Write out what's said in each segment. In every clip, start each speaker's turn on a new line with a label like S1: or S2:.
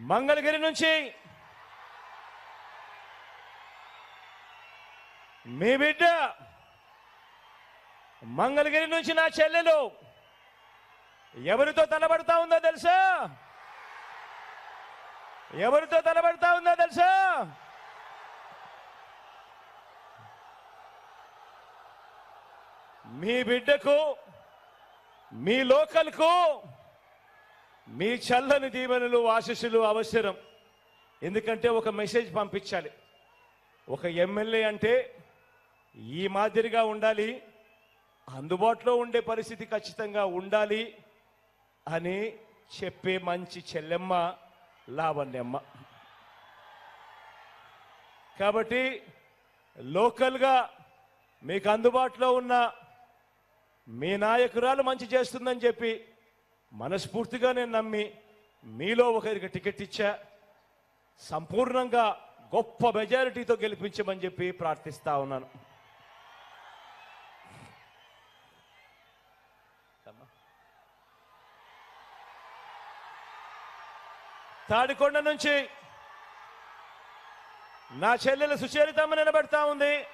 S1: మంగళగిరి నుంచి మీ బిడ్డ మంగళగిరి నుంచి నా చెల్లెలు ఎవరితో తలబడతా ఉందో తెలుసా? ఎవరితో తలబడతా ఉందో తెలుసా? మీ బిడ్డకు మీ లోకల్కు మీ చల్లని దీవెనలు ఆశీస్సులు అవసరం. ఎందుకంటే ఒక మెసేజ్ పంపించాలి. ఒక ఎమ్మెల్యే అంటే ఈ మాదిరిగా ఉండాలి అందుబాటులో ఉండే పరిస్థితి ఖచ్చితంగా ఉండాలి అని చెప్పే మంచి చెల్లెమ్మ లావణ్యమ్మ. కాబట్టి లోకల్గా మీకు అందుబాటులో ఉన్న మీ నాయకురాలు మంచి చేస్తుందని చెప్పి మనస్ఫూర్తిగా నేను నమ్మి మీలో ఒకరికి టికెట్ ఇచ్చా. సంపూర్ణంగా గొప్ప మెజారిటీతో గెలిపించమని చెప్పి ప్రార్థిస్తా ఉన్నాను. తాడికొండ నుంచి నా చెల్లెలు సుచరితమ్మ నిలబెడతా ఉంది.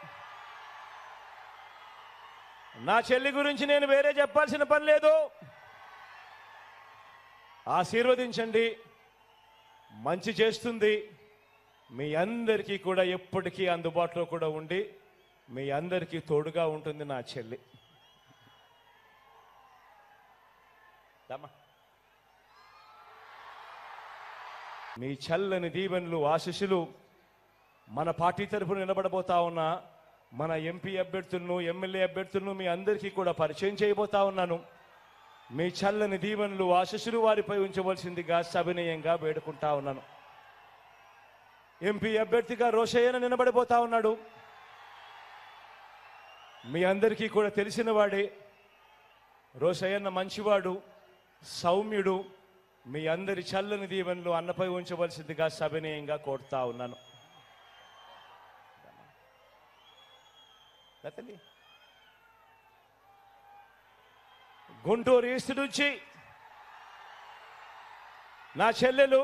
S1: నా చెల్లి గురించి నేను వేరే చెప్పాల్సిన పని లేదు. ఆశీర్వదించండి. మంచి చేస్తుంది. మీ అందరికీ కూడా ఎప్పటికీ అందుబాటులో కూడా ఉండి మీ అందరికీ తోడుగా ఉంటుంది నా చెల్లి. మీ చల్లని దీవెనలు ఆశిషులు మన పార్టీ తరఫున నిలబడబోతా ఉన్న మన ఎంపీ అభ్యర్థులను ఎమ్మెల్యే అభ్యర్థులను మీ అందరికీ కూడా పరిచయం చేయబోతా ఉన్నాను. మీ చల్లని దీవెనలు ఆశీస్సులు వారిపై ఉంచవలసిందిగా సవినయంగా వేడుకుంటా ఉన్నాను. ఎంపీ అభ్యర్థిగా రోషయ్యన నిలబడిపోతా ఉన్నాడు. మీ అందరికీ కూడా తెలిసిన వాడే రోషయ్యన్న మంచివాడు సౌమ్యుడు మీ అందరి చల్లని దీవెనలు అన్నపై ఉంచవలసిందిగా సవినయంగా కోరుతా ఉన్నాను. గుంటూరు ఈస్ట్ నుంచి నా చెల్లెలు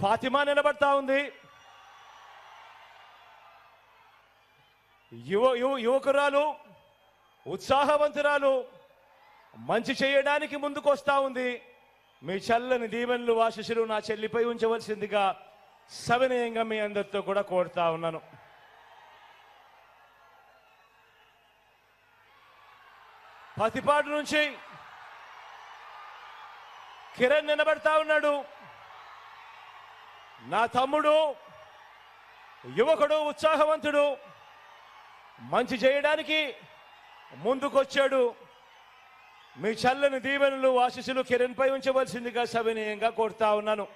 S1: ఫాతిమా నిలబడతా ఉంది. యువ యువ యువకురాలు ఉత్సాహవంతురాలు మంచి చేయడానికి ముందుకొస్తా ఉంది. మీ చల్లని దీవెనలు ఆశీస్సులు నా చెల్లిపై ఉంచవలసిందిగా సవినయంగా మీ అందరితో కూడా కోరుతా ఉన్నాను. పతిపాటు నుంచి కిరణ్ నిలబడతా ఉన్నాడు. నా తమ్ముడు యువకుడు ఉత్సాహవంతుడు మంచి చేయడానికి ముందుకొచ్చాడు. మీ చల్లని దీవెనలు ఆశీస్సులు కిరణ్పై ఉంచవలసిందిగా సవినీయంగా కోరుతా ఉన్నాను.